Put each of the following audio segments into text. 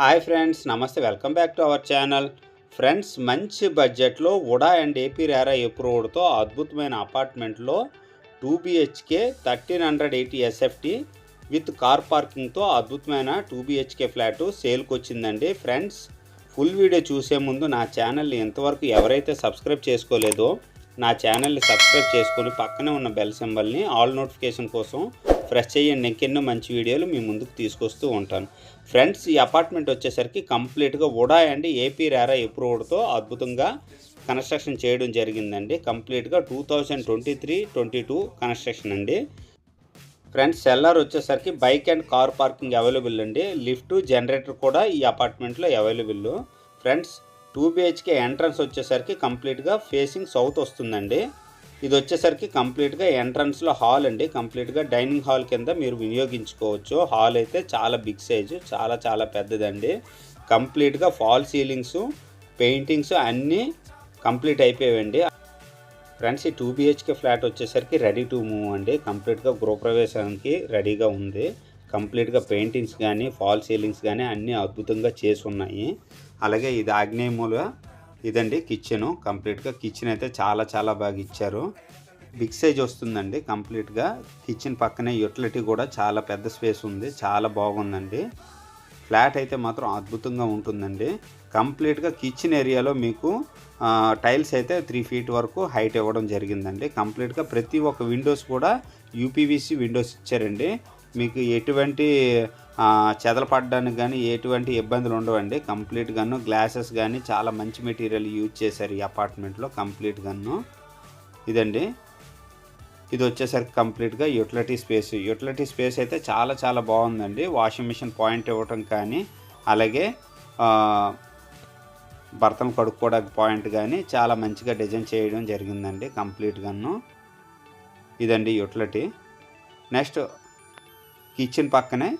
Hi friends నమస్తే welcome back to our channel. Friends మంచి బడ్జెట్లో ఉడా అండ్ ఏపీ రేరా ఎప్రూవ్డ్తో అద్భుతమైన అపార్ట్మెంట్లో two BHK thirteen hundred eighty SFT with car పార్కింగ్తో అద్భుతమైన టూ బిహెచ్కే ఫ్లాట్ సేల్కి వచ్చిందండి ఫ్రెండ్స్ ఫుల్ వీడియో చూసే ముందు నా ఛానల్ని ఎంతవరకు ఎవరైతే సబ్స్క్రైబ్ చేసుకోలేదో నా ఛానల్ని సబ్స్క్రైబ్ చేసుకొని పక్కనే ఉన్న బెల్ సింబల్ని ఆల్ నోటిఫికేషన్ కోసం ప్రెస్ చేయండి. ఇంకెన్నో మంచి వీడియోలు మీ ముందుకు తీసుకొస్తూ ఉంటాను. ఫ్రెండ్స్ ఈ అపార్ట్మెంట్ వచ్చేసరికి కంప్లీట్గా ఉడా అండ్ ఏపీ రారా ఎప్రూవ్డ్తో అద్భుతంగా కన్స్ట్రక్షన్ చేయడం జరిగిందండి. కంప్లీట్గా two thousand twenty three twenty two construction అండి. ఫ్రెండ్స్ సెల్లర్ వచ్చేసరికి bike and car parking available అండి. లిఫ్ట్ జనరేటర్ కూడా ఈ అపార్ట్మెంట్లో available friends two BHK entrance వచ్చేసరికి కంప్లీట్గా ఫేసింగ్ సౌత్ వస్తుందండి. ఇది వచ్చేసరికి కంప్లీట్గా ఎంట్రన్స్లో హాల్ అండి. కంప్లీట్గా డైనింగ్ హాల్ కింద మీరు వినియోగించుకోవచ్చు. హాల్ అయితే చాలా బిగ్ సైజు చాలా చాలా పెద్దదండి. కంప్లీట్గా ఫాల్ సీలింగ్స్ పెయింటింగ్స్ అన్నీ కంప్లీట్ అయిపోయాయండి. ఫ్రెండ్స్ ఈ టూ బిహెచ్కే ఫ్లాట్ వచ్చేసరికి రెడీ టు మూవ్ అండి. కంప్లీట్గా గృహప్రవేశానికి రెడీగా ఉంది. కంప్లీట్గా పెయింటింగ్స్ కానీ ఫాల్ సీలింగ్స్ కానీ అన్నీ అద్భుతంగా చేసి ఉన్నాయి. అలాగే ఇది ఆగ్నేయములుగా ఇదండి కిచెను కంప్లీట్గా కిచెన్ అయితే చాలా చాలా బాగా ఇచ్చారు. బిగ్ సైజ్ వస్తుందండి కంప్లీట్గా కిచెన్ పక్కనే యూటిలిటీ కూడా చాలా పెద్ద స్పేస్ ఉంది చాలా బాగుందండి. ఫ్లాట్ అయితే మాత్రం అద్భుతంగా ఉంటుందండి. కంప్లీట్గా కిచెన్ ఏరియాలో మీకు టైల్స్ అయితే త్రీ ఫీట్ వరకు హైట్ ఇవ్వడం జరిగిందండి. కంప్లీట్గా ప్రతి ఒక్క విండోస్ కూడా యూపీవీసీ విండోస్ ఇచ్చారండి. మీకు ఎటువంటి చెదలు చెదలపడడానికి కానీ ఎటువంటి ఇబ్బందులు ఉండవండి. కంప్లీట్గాను గ్లాసెస్ కానీ చాలా మంచి మెటీరియల్ యూజ్ చేశారు ఈ అపార్ట్మెంట్లో కంప్లీట్గాను ఇదండి. ఇది వచ్చేసరికి కంప్లీట్గా యూటిలిటీ స్పేస్. యూటిలిటీ స్పేస్ అయితే చాలా చాలా బాగుందండి. వాషింగ్ మిషన్ పాయింట్ ఇవ్వటం కానీ అలాగే భర్తను కడుక్కోవడానికి పాయింట్ కానీ చాలా మంచిగా డిజైన్ చేయడం జరిగిందండి కంప్లీట్గాను ఇదండి యూటిలిటీ. నెక్స్ట్ కిచెన్ పక్కనే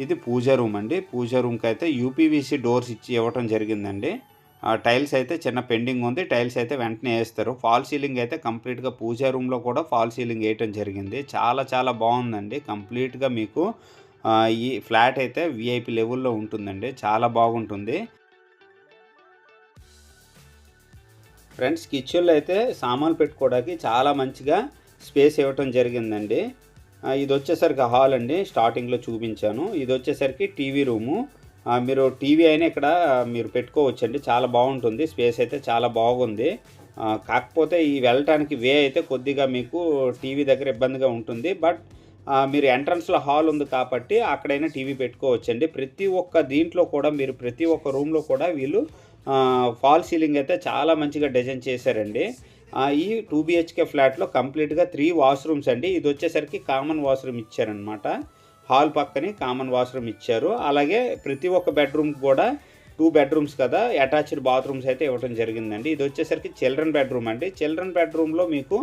ఇది పూజా రూమ్ అండి. పూజా రూమ్కి అయితే యూపీవీసీ డోర్స్ ఇచ్చి ఇవ్వటం జరిగిందండి. ఆ టైల్స్ అయితే చిన్న పెండింగ్ ఉంది. టైల్స్ అయితే వెంటనే వేస్తారు. ఫాల్ సీలింగ్ అయితే కంప్లీట్గా పూజా రూమ్లో కూడా ఫాల్ సీలింగ్ వేయటం జరిగింది. చాలా చాలా బాగుందండి. కంప్లీట్గా మీకు ఈ ఫ్లాట్ అయితే విఐపి లెవెల్లో ఉంటుందండి. చాలా బాగుంటుంది. ఫ్రెండ్స్ కిచెన్లో అయితే సామాన్లు పెట్టుకోవడానికి చాలా మంచిగా స్పేస్ ఇవ్వటం జరిగిందండి. ఇది వచ్చేసరికి హాల్ అండి. స్టార్టింగ్లో చూపించాను. ఇది వచ్చేసరికి టీవీ రూము. మీరు టీవీ అయినా ఇక్కడ మీరు పెట్టుకోవచ్చండి. చాలా బాగుంటుంది. స్పేస్ అయితే చాలా బాగుంది. కాకపోతే ఈ వెళ్ళటానికి వే అయితే కొద్దిగా మీకు టీవీ దగ్గర ఇబ్బందిగా ఉంటుంది. బట్ మీరు ఎంట్రన్స్లో హాల్ ఉంది కాబట్టి అక్కడైనా టీవీ పెట్టుకోవచ్చండి. ప్రతి ఒక్క దీంట్లో కూడా మీరు ప్రతి ఒక్క రూమ్లో కూడా వీళ్ళు ఫాల్ సీలింగ్ అయితే చాలా మంచిగా డిజైన్ చేశారండి. ఈ టూ బిహెచ్కే ఫ్లాట్లో కంప్లీట్గా త్రీ వాష్రూమ్స్ అండి. ఇది వచ్చేసరికి కామన్ వాష్రూమ్ ఇచ్చారనమాట హాల్ పక్కనే కామన్ వాష్రూమ్ ఇచ్చారు. అలాగే ప్రతి ఒక్క బెడ్రూమ్ కూడా టూ బెడ్రూమ్స్ కదా అటాచ్డ్ బాత్రూమ్స్ అయితే ఇవ్వడం జరిగిందండి. ఇది వచ్చేసరికి చిల్డ్రన్ బెడ్రూమ్ అండి. చిల్డ్రన్ బెడ్రూమ్లో మీకు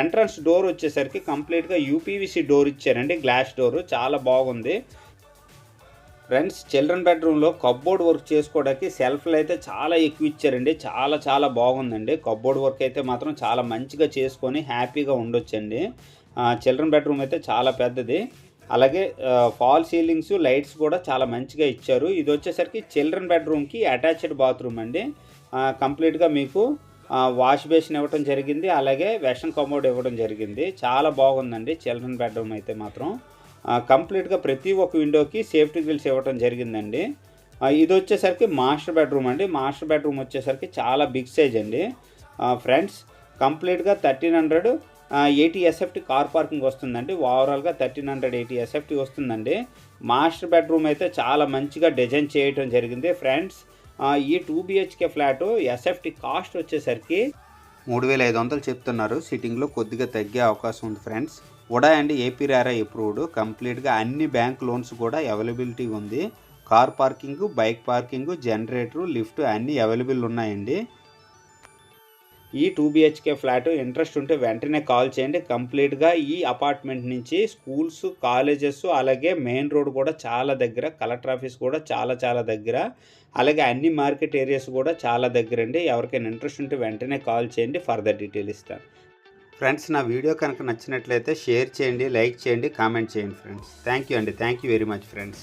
ఎంట్రన్స్ డోర్ వచ్చేసరికి కంప్లీట్గా యూపీవీసీ డోర్ ఇచ్చారండి. గ్లాస్ డోర్ చాలా బాగుంది. ఫ్రెండ్స్ చిల్డ్రన్ బెడ్రూమ్లో కబ్బోర్డ్ వర్క్ చేసుకోవడానికి సెల్ఫ్లు అయితే చాలా ఎక్కువ ఇచ్చారండి. చాలా చాలా బాగుందండి. కబ్బోర్డ్ వర్క్ అయితే మాత్రం చాలా మంచిగా చేసుకొని హ్యాపీగా ఉండొచ్చండి. చిల్డ్రన్ బెడ్రూమ్ అయితే చాలా పెద్దది. అలాగే ఫాల్ సీలింగ్స్ లైట్స్ కూడా చాలా మంచిగా ఇచ్చారు. ఇది వచ్చేసరికి చిల్డ్రన్ బెడ్రూమ్కి అటాచ్డ్ బాత్రూమ్ అండి. కంప్లీట్గా మీకు వాష్ బేసిన్ ఇవ్వడం జరిగింది. అలాగే వెషన్ కమోడ్ ఇవ్వడం జరిగింది. చాలా బాగుందండి చిల్డ్రన్ బెడ్రూమ్ అయితే మాత్రం. కంప్లీట్గా ప్రతి ఒక్క విండోకి సేఫ్టీ గ్రిల్స్ ఇవ్వటం జరిగిందండి. ఇది వచ్చేసరికి మాస్టర్ బెడ్రూమ్ అండి. మాస్టర్ బెడ్రూమ్ వచ్చేసరికి చాలా బిగ్ సైజ్ అండి. ఫ్రెండ్స్ కంప్లీట్గా thirteen hundred eighty SFT car parking వస్తుందండి. ఓవరాల్గా థర్టీన్ హండ్రెడ్ ఎయిటీ ఎస్ఎఫ్టీ వస్తుందండి. మాస్టర్ బెడ్రూమ్ అయితే చాలా మంచిగా డిజైన్ చేయటం జరిగింది. ఫ్రెండ్స్ ఈ two BHK flat SFT cost వచ్చేసరికి మూడు వేల ఐదు వందలు చెప్తున్నారు. సిట్టింగ్లో కొద్దిగా తగ్గే అవకాశం ఉంది friends. UDA and AP RERA approved. కంప్లీట్గా అన్ని బ్యాంక్ లోన్స్ కూడా అవైలబిలిటీ ఉంది. Car parking bike parking generator lift అన్నీ అవైలబుల్ ఉన్నాయండి. ఈ టూ బిహెచ్కే ఫ్లాట్ ఇంట్రెస్ట్ ఉంటే వెంటనే కాల్ చేయండి. కంప్లీట్గా ఈ అపార్ట్మెంట్ నుంచి స్కూల్స్ కాలేజెస్ అలాగే మెయిన్ రోడ్ కూడా చాలా దగ్గర కలెక్టర్ ఆఫీస్ కూడా చాలా చాలా దగ్గర అలాగే అన్ని మార్కెట్ ఏరియాస్ కూడా చాలా దగ్గర అండి ఎవరికైనా ఇంట్రెస్ట్ ఉంటే వెంటనే కాల్ చేయండి. ఫర్దర్ డీటెయిల్ ఇస్తాను. ఫ్రెండ్స్ నా వీడియో కనుక నచ్చినట్లయితే షేర్ చేయండి లైక్ చేయండి కామెంట్ చేయండి ఫ్రెండ్స్ థ్యాంక్ యూ అండి. Thank you very much friends